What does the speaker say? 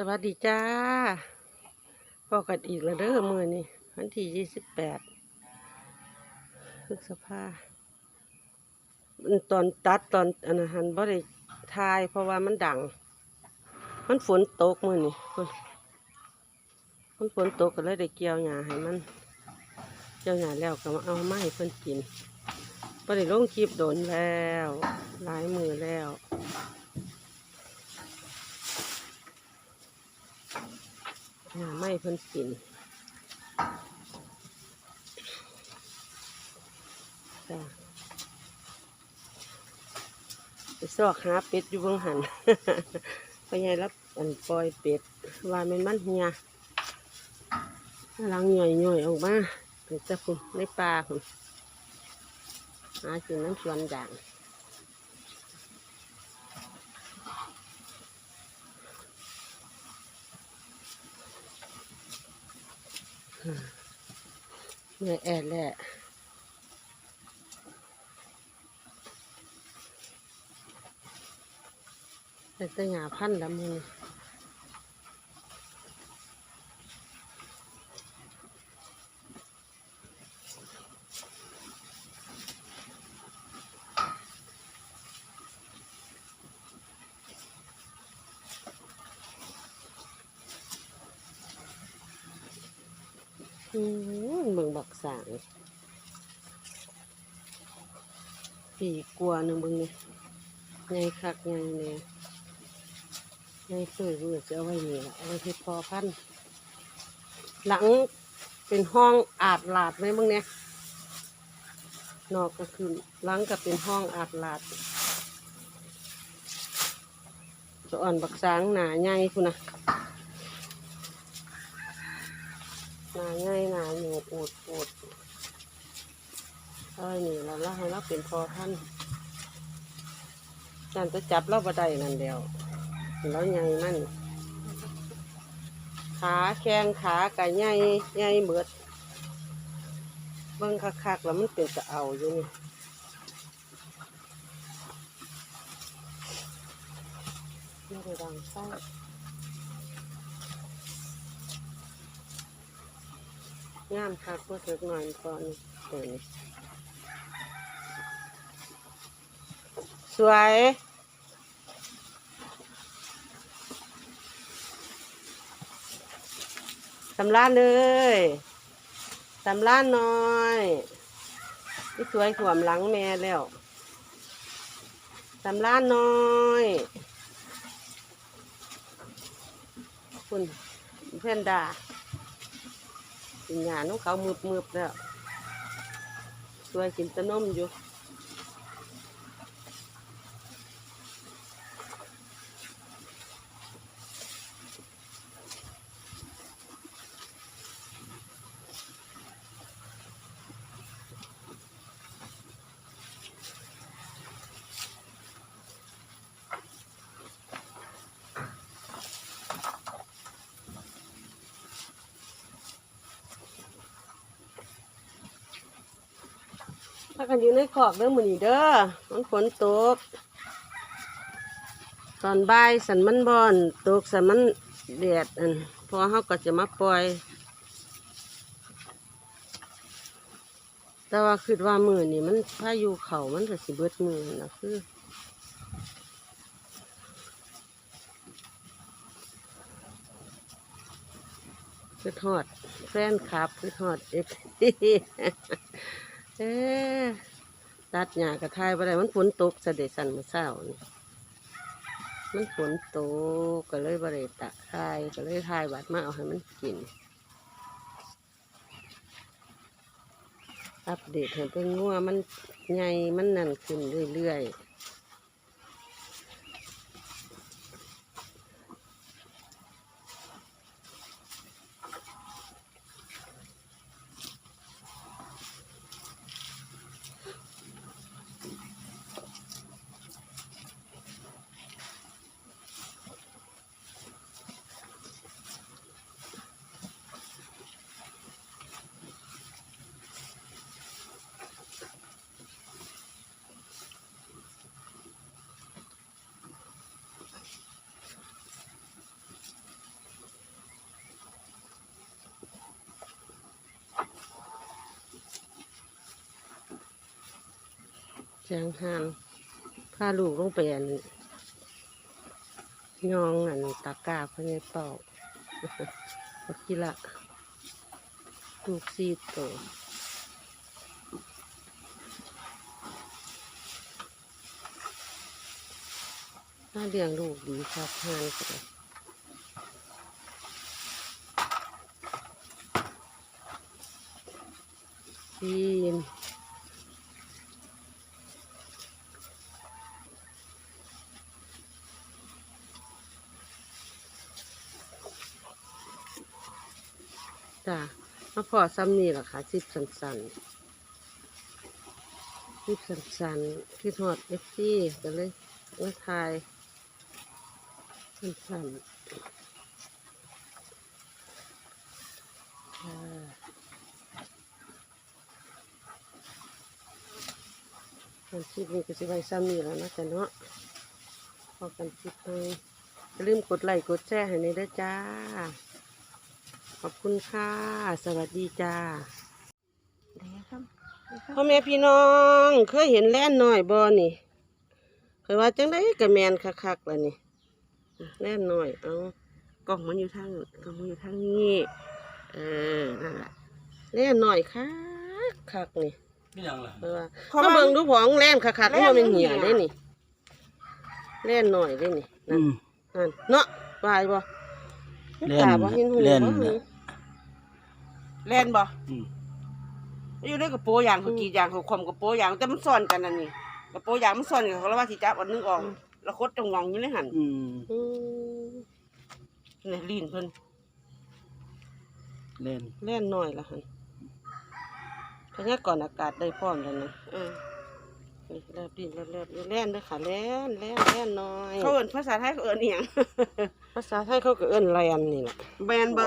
สวัสดีจ้าพอกันอีกแล้วเด้อมือนี่วันที่ยี่สิบแปดพฤษภาตอนตัดตอนอนนาหันบ่ได้ทายเพราะว่ามันดัง มันฝนตกมือนี่มันฝนตกก็เลยได้เกี่ยวหญ้าให้มัน เกี่ยวหญ้าแล้วก็มาเอามาให้เพิ่นกินบ่ได้ลงคลิปโดนแล้ว หลายมือแล้ว หาไม่เพิ่นกินจ้ะไปซอกหาเป็ดอยู่เบื้องหันไปไงรับอันปล่อยเป็ด ว่ามันมันเหียลังหน่อยหน่อยๆออกมาไปจะคุณในป่าคุณหากินน้ำสวนด่าง เหนื่อยแอดแหละแต่ตะหยาพันธุ์ละมือ เบิ่งบักสางปีกลัวหนึ่งเบิ่งนี่ไงคักไงเนี่ยไงเคยเบื่อจะเอาไว้นี่ละเอาไว้ที่พอพัน หลังเป็นห้องอาดหลาดไหมมึงเนี่ยนอกก็คือหลังก็เป็นห้องอาดหลาดจะอ่อนบักสางหนาใหญ่คุณนะ หนาง่ายหนาหนูอูดอูดเอ้ยนี่เราละให้เราเป็นพอท่านจันจะจับเราบดได้นั่นเดียวแล้วใหญ่มันขาแข้งขาไก่ใหญ่ใหญ่เบิดเบิ่งคักๆแล้วมันเป็นจะเอาอยู่นี่ไม่ได้ดังไส้ งามคักเพื่อเถิกหน่อยก่อนเดี๋ยวนี้สวยสำลานเลยสำลานหน่อยนี่สวยขวมหลังแม่แล้วสำลานหน่อยคุณเพื่อนดา กินหญ้าน้องเขามืบมืบๆแล้วตัวกินตะนมอยู่ ถ้ากันอยู่ในขอกเด้อมือนี้เด้อมันฝนตก ตอนบ่ายสันมันบอนตกสันมันแดดอันพอเขาก็จะมาปล่อย แต่ว่าคิดว่ามือนี่มันพาอยุเขามันก็สิเบิดมือนะคือคือทอดแฟนคลับคือทอดเอฟ เอตัดหญ้ากระทายไปได้มันฝนตกเสด็จสันมาเศร้านี่มันฝนตกก็เลยบริตะทายก็เลยทายบัดมาเอาให้มันกิน อัปเดตเห็นเป็นงงัวมันใหญ่มันนั่นขึ้นเรื่อยๆ จางหานพาลูกลงไปอันยองอันตากาพะเนี่ยเป่าบักกิละลูกซีดโตน่าเลี้ยงลูกดีครับหานก็ได้ จ้ะมาพอซ้ำนี่แหละค่ะจิบสันสันๆจิบสันสันๆคิดหอดเอฟซีก็เลยมาทายสันสันๆค่ะกันคลิปนี้ก็สิไว้ซ้ำนี่แล้วนะจ๊ะเนาะพอกันคลิปนี้อย่าลืมกดไลค์กดแชร์ให้ในด้อจ้า ขอบคุณค่ะ สวัสดีจ้าพ่อแม่พี่น้อง เคยเห็นแล่นหน่อยบ่นี่ เคยว่าจังได้กระแมนคักๆแล้วนี่แล่นหน่อยเอากล่องมันอยู่ทางกล่องมันอยู่ทางนี้เออนั่นแหละแล่นหน่อยคักคักๆนี่ไม่ยังล่ะเพราะว่าเพราะก็ว่าเบิ่งดูของแล่นคักๆแล่เพราะนว่ามันมันเหี่เหี่ยยได้นี่แล่นหน่อยได้นี่นั่นอืมนั่นเนาะวายบ่ แล่นตาบ่เห็นหูแล่นบ่น่ะแล่นบ่อืมอยู่ในกระโปรงยางเขากรีดยางเขาคมกระโปรงยางแต่มันซ่อนกันนั่นนี่กระโปรงยางมันซ่อนกันเขาแล้วว่าสิจับอันหนึงออกแล้วคดจังหวงอยู่ในหันอืมอืมนี่ลีนเพิ่นเล่นแล่นหน่อยละหันพยากรณ์อากาศได้พร้อมแล้วนะเออ นี่แลบดินแลบแลบแล่นด้วยค่ะแล่นแล่นแล่นน้อยเขาเอิ้นภาษาไทยเขาเอิ้นอีหยังภาษาไทยเขาก็เอิ้นแลนนี่แหละแบนบ่